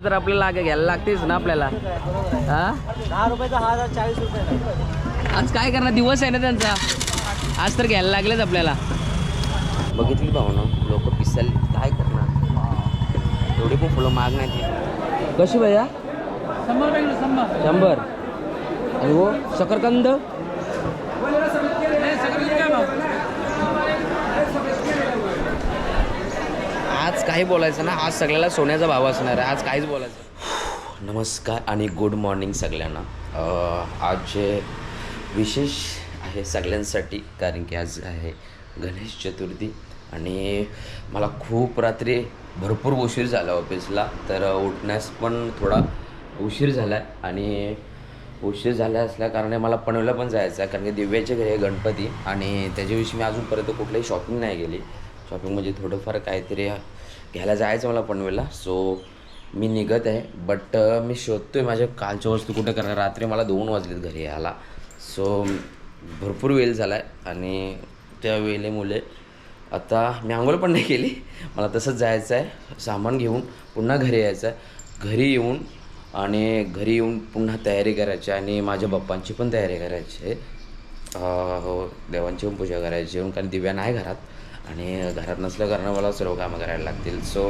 तर आपल्याला लागे घ्यायला लागतेच ना आपल्याला. हा? दहा रुपयाचा हार चाळीस रुपये आज काय करणार? दिवस आहे ना त्यांचा. आज तर घ्यायला लागलेच आपल्याला. बघितली भाऊ ना लोक पिसाली काय करणार? एवढी पण फुलं माग नाही कशी भैया? शंभर. आणि हो शकरकंद आज काही बोलायचं ना आज सगळ्याला सोन्याचा भाव असणार आहे. आज काहीच बोलायचं नमस्कार आणि गुड मॉर्निंग सगळ्यांना. आज जे विशेष आहे सगळ्यांसाठी कारण की आज आहे गणेश चतुर्थी आणि मला खूप रात्री भरपूर उशीर झाला ऑफिसला तर उठण्यास पण थोडा उशीर झाला आहे आणि उशीर झाला असल्याकारणे मला पनवेला पण जायचं आहे कारण की दिव्याचे घरी आहे गणपती आणि त्याच्याविषयी मी अजूनपर्यंत कुठलीही शॉपिंग नाही गेली. शॉपिंग म्हणजे थोडंफार काहीतरी घ्यायला जायचं मला पनवेलला. सो मी निघत आहे. बट मी शोधतो आहे माझ्या कालच्या वस्तू कुठे करणार. रात्री मला दोन वाजलेत घरी यायला. सो भरपूर वेळ झाला आहे आणि त्या वेळेमुळे आता मी आंघोळ पण नाही केली. मला तसंच जायचं आहे. सामान घेऊन पुन्हा घरी यायचं आहे. घरी येऊन आणि घरी येऊन पुन्हा तयारी करायची आणि माझ्या बाप्पांची पण तयारी करायची आहे. हो देवांची पण पूजा करायची येऊन कारण दिव्या नाही घरात. आणि घरात नसल्या कारण मला सर्व कामं करायला लागतील. सो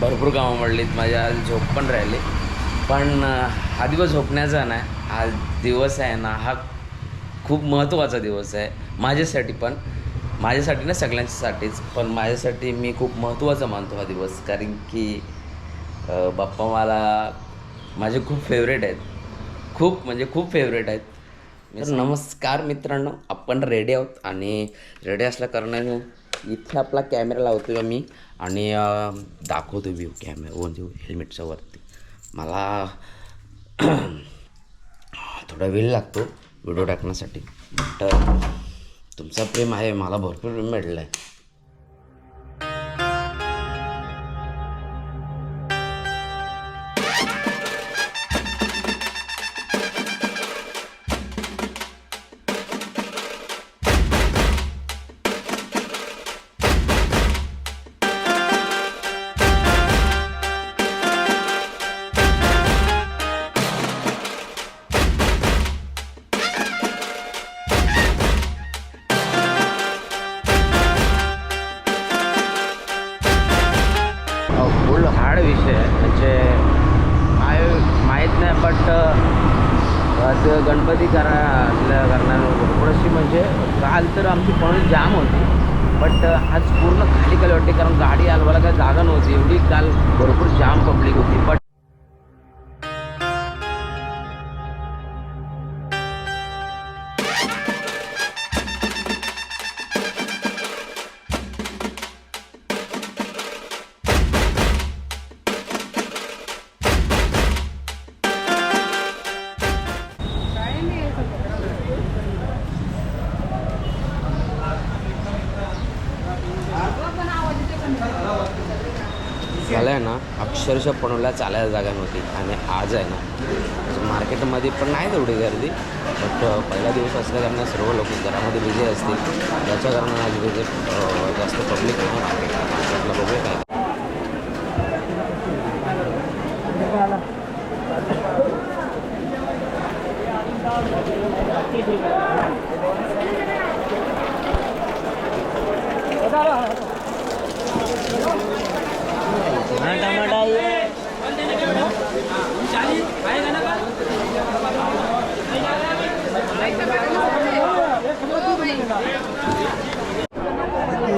भरपूर कामं पडलीत. माझ्या झोप पण राहिली. पण हा दिवस झोपण्याचा नाही. हा दिवस आहे ना हा खूप महत्त्वाचा दिवस आहे. माझ्यासाठी पण. माझ्यासाठी ना सगळ्यांसाठीच पण माझ्यासाठी मी खूप महत्त्वाचा मानतो हा दिवस. कारण की बाप्पा मला माझे खूप फेवरेट आहेत. खूप म्हणजे खूप फेवरेट आहेत. तर नमस्कार मित्रांनो आपण रेडी आहोत आणि रेडी असल्या कारणाने इथे आपला कॅमेरा लावतो आहे मी आणि दाखवतो व्ह्यू कॅमेरा म्हणजे हेल्मेटच्या वरती. मला थोडा वेळ लागतो व्हिडिओ टाकण्यासाठी बट तुमचा प्रेम आहे मला भरपूर प्रेम मिळलं आहे आज गणपती करा करणार कारणानं म्हणजे काल तर आमची पण जाम होती. बट आज पूर्ण खाली खाली वाटते कारण गाडी हलवायला काय जागा नव्हती. एवढी काल भरपूर जाम पब्लिक होती. बट अक्षरशः पणूला चालायला जागा नव्हती. आणि आज आहे ना मार्केटमध्ये पण नाही तेवढी गर्दी. बट पहिला दिवस असल्या कारण सर्व लोक घरामध्ये बिझी असतील. त्याच्या कारणाने आज बिझी जास्त पब्लिक नाही मार्केटला. मार्केटला बघूया काय टमाटा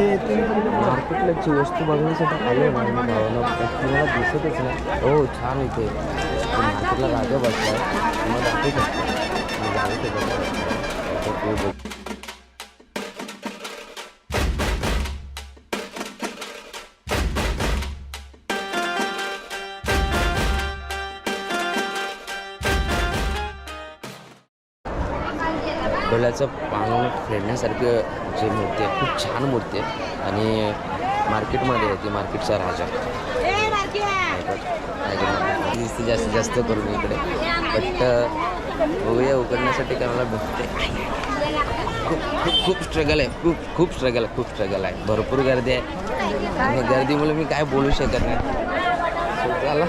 मार्केटला जी वस्तू बघण्यासाठी आले ना भावाला. तुम्हाला दिसतच नाही. हो छान इथे मार्केटला राजा बसला तुम्हाला दाखवू शकतो. डोळ्याचं पांग फेडण्यासारखी जी मूर्ती आहे खूप छान मूर्ती आहे. आणि मार्केटमध्ये आहे ती मार्केटचा राजा. दिसते जास्तीत जास्त करून इकडे. बट बघूया उघडण्यासाठी काय मला भेटते. खूप खूप खूप स्ट्रगल आहे. खूप खूप स्ट्रगल आहे खूप स्ट्रगल आहे. भरपूर गर्दी आहे. गर्दीमुळे मी काय बोलू शकत नाही. त्याला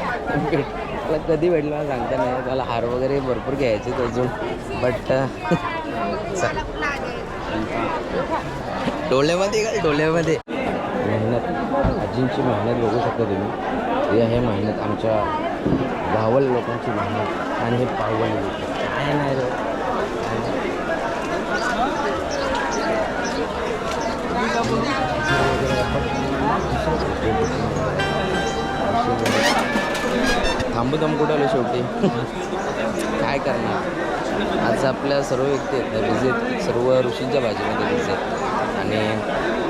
भेट मला कधी भेटलं मला सांगता नाही. मला हार वगैरे भरपूर घ्यायचे अजून. बट डोळ्यामध्ये का डोळ्यामध्ये? मेहनत आजींची मेहनत बघू शकता तुम्ही. हे आहे मेहनत आमच्या गावल लोकांची मेहनत आणि हे पावन काय नाही रे. थांबू थांबू कुठं आलो शेवटी? काय करणार? आज आपल्या सर्व व्यक्ती आहेत ना बिझी आहेत. सर्व ऋषींच्या भाजीमध्ये बिझी आहेत. आणि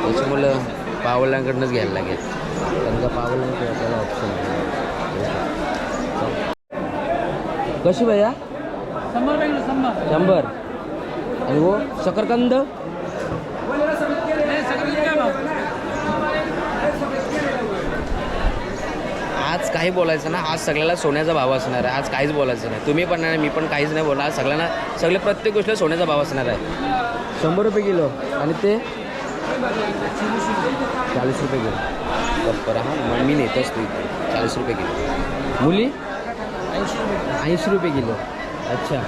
त्याच्यामुळं पावलांकडनंच घ्यायला लागेल. कारण का पावलांशिवाय त्याला ऑप्शन कशी भैया? शंभर. आणि हो शकरकंद? आज काही बोलायचं ना आज सगळ्याला सोन्याचा भाव असणार आहे. आज काहीच बोलायचं नाही. तुम्ही पण नाही मी पण काहीच नाही बोलणार. आज सगळ्यांना सगळ्या प्रत्येक गोष्टीला सोन्याचा भाव असणार आहे. शंभर रुपये किलो. आणि ते? चाळीस रुपये किलो. बरोबर हां मग मी नेतोच तू चाळीस रुपये किलो. मुली? ऐंशी रुपये किलो. अच्छा.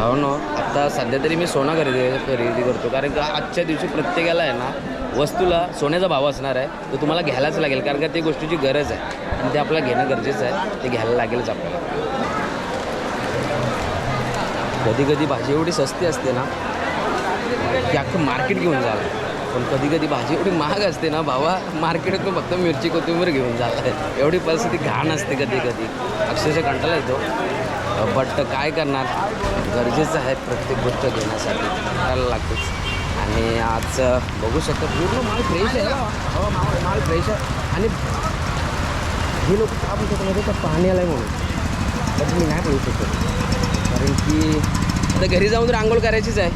हो ना आत्ता सध्या तरी मी सोना खरेदी खरेदी करतो. कारण का आजच्या दिवशी प्रत्येकाला आहे ना वस्तूला सोन्याचा भाव असणार आहे तो तुम्हाला घ्यायलाच लागेल कारण का ते गोष्टीची गरज आहे. आणि ते आपल्याला घेणं गरजेचं आहे ते घ्यायला लागेलच आपल्याला. कधी कधी भाजी एवढी सस्ती असते ना की अख्खं मार्केट घेऊन झालं पण कधी कधी भाजी एवढी महाग असते ना भावा मार्केटातून फक्त मिरची कोथिंबीर घेऊन जात एवढी परिस्थिती घाण असते कधी कधी अक्षरशः कंटाळा येतो. बट काय करणार? गरजेचं आहे प्रत्येक गोष्ट घेण्यासाठी. करायला लागतेच. आणि आज बघू शकता पूर्ण माल फ्रेश आहे हो माल माल फ्रेश आहे. आणि हे लोक का म्हणतात माहिती आहे का? पाणी आलं आहे म्हणून. बट मी नाही बोलू शकतो. कारण की आता घरी जाऊन तर आंघोळ करायचीच आहे.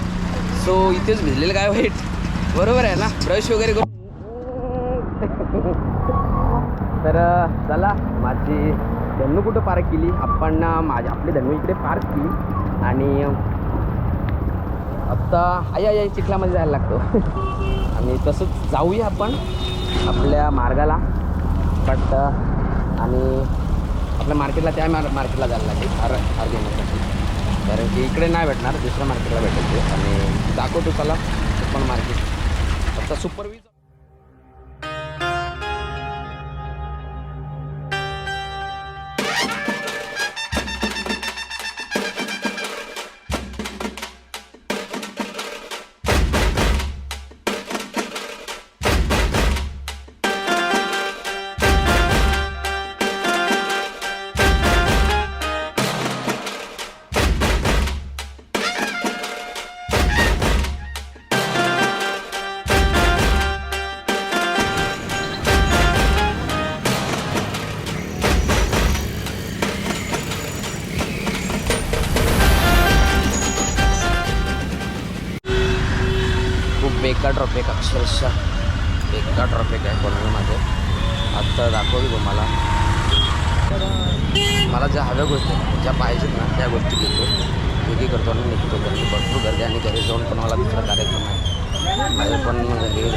सो इथेच भिजलेलं काय वाईट? बरोबर आहे ना? ब्रश वगैरे करून. तर चला माझी धन्नू कुठं पार्क केली? आपण माझी आपली धन्नू इकडे पार्क केली. आणि आता आई आई आई चिखलामध्ये जायला लागतो. आणि तसंच जाऊया आपण आपल्या मार्गाला. बट आणि आपल्या मार्केटला त्या मार मार्केटला जायला लागेल. हार हार घेण्यासाठी कारण की इकडे नाही भेटणार दुसऱ्या मार्केटला भेटेल ते. आणि दाखवतो चला पण मार्केट आता सुपरवीज ट्रॉफिक अक्षरशः बेकार ट्रॉफिक आहे कोरोनामध्ये आत्ता दाखवतो तुम्हाला मला ज्या हव्या गोष्टी ज्या पाहिजेत ना त्या गोष्टी घेतो योगी करतो आणि निघतो की भरपूर गर्दी आणि घरी जाऊन पण मला दुसरा कार्यक्रम आहे माझे पण घरी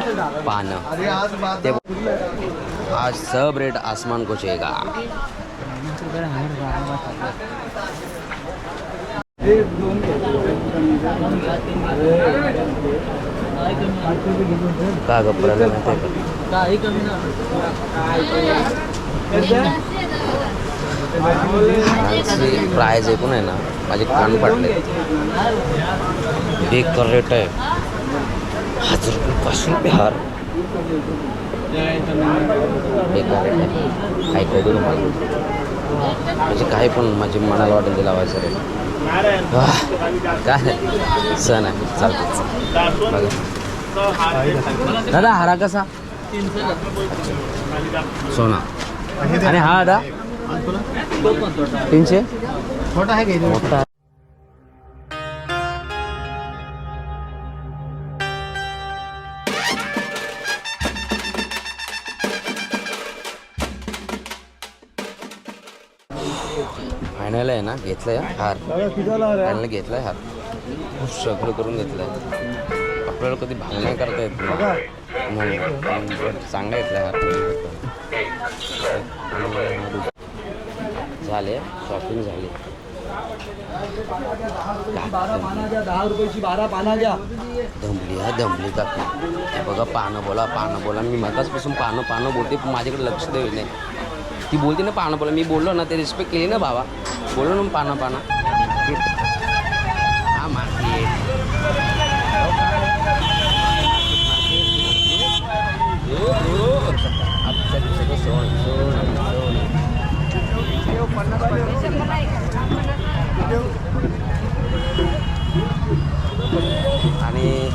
बोला पानं ते आज सब रेट आसमान को छेगा का गप्पा माहिती का? प्राईज ऐकून आहे ना? माझे कान फाटले बेकार रेट आहे हजार रुपये पाचशे रुपये हार दे तुम्हाला म्हणजे काही पण माझी मनाला वाटेल ते लावायचं रेट काय? सण आहे. चालतं बघा दादा हारा कसा? सोना. आणि हा दादा? तीनशे? मोठा. फायनल आहे ना घेतलंय हार. फायनल घेतलाय हार. खूप स्ट्रगल करून घेतलाय. आपल्याला कधी भांग नाही करता येत. म्हणून. चांगला घेतलाय हार. झाले शॉपिंग झाली. दहा रुपयाची बारा पाना घ्या दमली हा दमली का बघा पानं बोला पानं बोला. मी मगाचपासून पानं पानं बोलते पण माझ्याकडे लक्ष देऊ नाही. ती बोलते ना पाहणं बोला मी बोललो ना ते रिस्पेक्ट केली ना भावा बोललो ना मग पाहणं पानं. हा आणि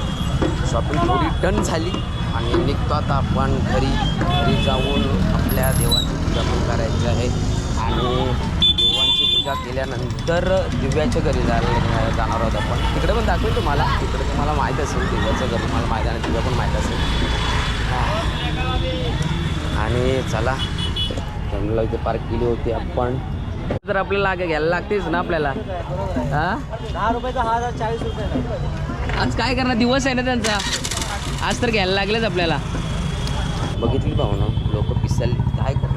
शॉपिंग थोडी डन झाली. आणि निघतो आता आपण घरी. घरी जाऊन आपल्या देवाची पूजा पण करायची आहे. आणि देवांची पूजा केल्यानंतर दिव्याच्या घरी जायला जाणार आहोत आपण तिकडे पण दाखवेल तुम्हाला. तिकडे तुम्हाला माहीत असेल दिव्याचं घर तुम्हाला माहीत आहे आणि दिव्या पण माहीत असेल. आणि चला जंगला इथे पार्क केली होती आपण. तर आपल्याला लागे घ्यायला लागतेच ना आपल्याला. हां? रुपयाचा आज चाळीस रुपये आज काय करणार? दिवस आहे ना त्यांचा. आज तर घ्यायला लागलेच आपल्याला. बघितली भाऊ ना लोक पिसाल काय करणार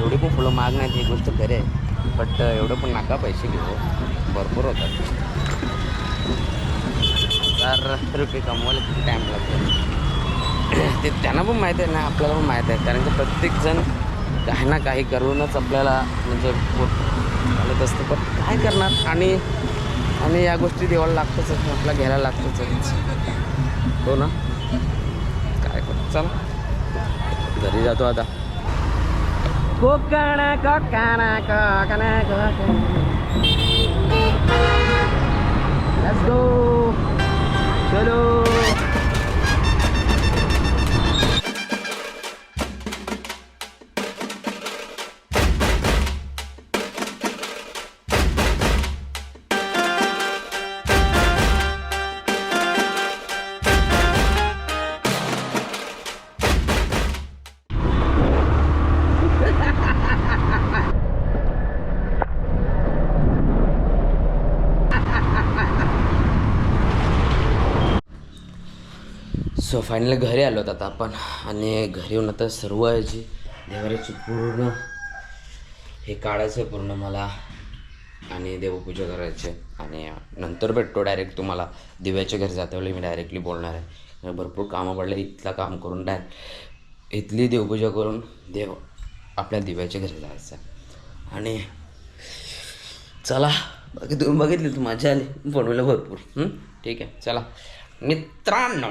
एवढी पण फुलं महाग नाही ही गोष्ट खरे आहे. बट एवढं पण नाका पैसे घेऊ. भरपूर होतात. चार रुपये कमवायला किती टाईम लागतो? ते त्यांना पण माहीत आहे ना आपल्याला पण माहीत आहे. कारण की प्रत्येकजण काही ना काही करूनच आपल्याला म्हणजे चालत असतं. पण काय करणार? आणि आणि या गोष्टी देवाला लागतच आपल्याला घ्यायला लागतच हो ना? काय करू? चला. घरी जातो आता. Let's go. Chalo फायनली घरी आलो आता आपण. आणि घरी येऊन आता सर्व याची देवाची पूर्ण हे काढायचं आहे पूर्ण मला. आणि देवपूजा करायची. आहे. आणि नंतर भेटतो डायरेक्ट तुम्हाला. दिव्याच्या घरी जाते मी डायरेक्टली बोलणार आहे. भरपूर कामं पडले इथलं काम करून डायरेक्ट इथली देवपूजा करून देव आपल्या दिव्याच्या घरी जायचं. आहे. आणि चला बाकी तुम्ही बघितली तू मजा आली बनवलं भरपूर. ठीक आहे चला. मित्रांनो